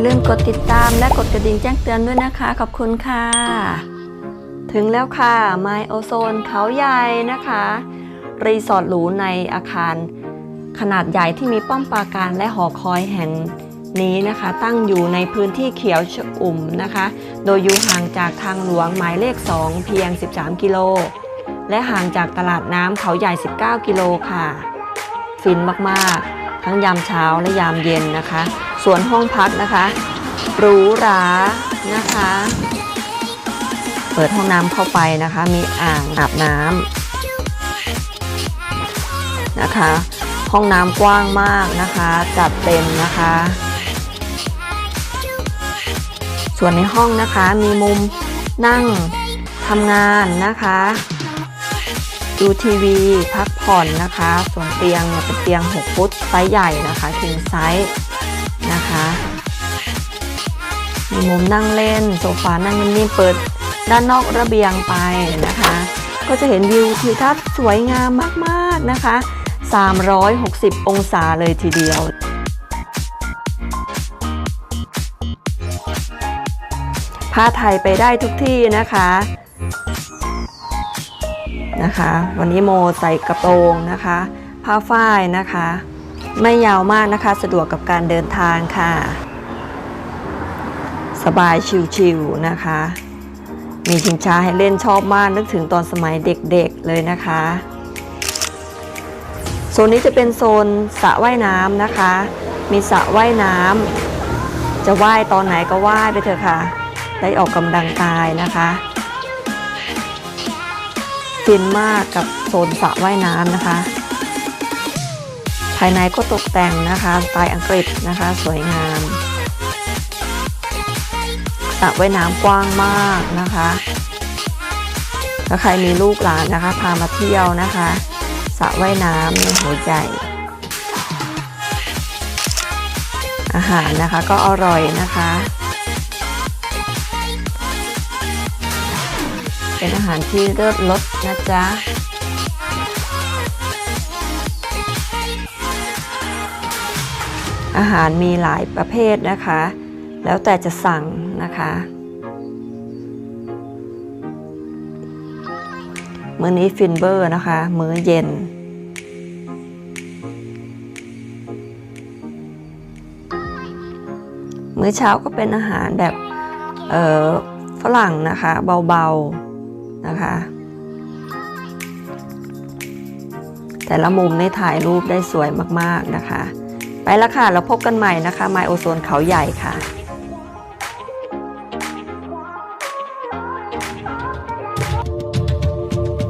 าลืมกดติดตามและกดกระดิ่งแจ้งเตือนด้วยนะคะ ขอบคุณค่ะ ถึงแล้วค่ะ My Ozone เขาใหญ่นะคะ รีสอร์ทหรูในอาคาร ขนาดใหญ่ที่มีป้อมปราการและหอคอยแห่งนี้นะคะ ตั้งอยู่ในพื้นที่เขียวชอุ่มนะคะ โดยอยู่ห่างจากทางหลวงหมายเลข 2 เพียง 13 กิโล และห่างจากตลาดน้ำเขาใหญ่ 19 กิโลค่ะ ฟินมาก ๆ ทั้งยามเช้าและยามเย็นนะคะ ส่วนห้องพักนะคะหรูหรานะคะ เปิดห้องน้ำเข้าไปนะคะ มีอ่างอาบน้ำนะคะ ห้องน้ำกว้างมากนะคะ จัดเต็มนะคะ ส่วนในห้องนะคะมีมุมนั่งทำงานนะคะ ดูทีวีพักผ่อนนะคะ ส่วนเตียงเป็นเตียง 6 ฟุตไซส์ใหญ่นะคะ king size มีมุมนั่งเล่น โซฟานั่งนิ่มๆเปิดด้านนอกระเบียงไปนะคะ ก็จะเห็นวิวทิวทัศน์สวยงามมากๆนะคะ 360 องศาเลยทีเดียวผ้าไทยไปได้ทุกที่นะคะนะคะ วันนี้โมใส่กระโปรงนะคะ ผ้าฝ้ายนะคะ ไม่ยาวมากนะคะ สะดวกกับการเดินทางค่ะ สบายชิวๆนะคะ มีชิงช้าให้เล่นชอบมากนึกถึงตอนสมัยเด็กๆเลยนะคะโซนนี้จะเป็นโซนสระว่ายน้ำนะคะ มีสระว่ายน้ำจะว่ายตอนไหนก็ว่ายไปเถอะค่ะ ได้ออกกำลังกายนะคะฟินมากกับโซนสระว่ายน้ำนะคะ ภายในก็ตกแต่งนะคะสไตล์อังกฤษนะคะ สวยงามสระว่ายน้ำกว้างมากนะคะถ้าใครมีลูกหลานนะคะ พามาเที่ยวนะคะสระว่ายน้ำในหัวใจ อาหารนะคะก็อร่อยนะคะ เป็นอาหารที่เลิศรสนะจ๊ะ อาหารมีหลายประเภทนะคะ แล้วแต่จะสั่งนะคะ มื้อนี้ฟินเบอร์นะคะ มื้อเย็น มื้อเช้าก็เป็นอาหารแบบเออฝรั่งนะคะ เบาๆนะคะ แต่ละมุมในถ่ายรูปได้สวยมากๆนะคะ ล้วค่ะ เราพบกันใหม่นะคะ ไมโอโซนเขาใหญ่ค่ะ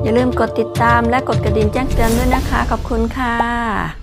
อย่าลืมกดติดตามและกดกระดิ่งแจ้งเตือนด้วยนะคะ ขอบคุณค่ะ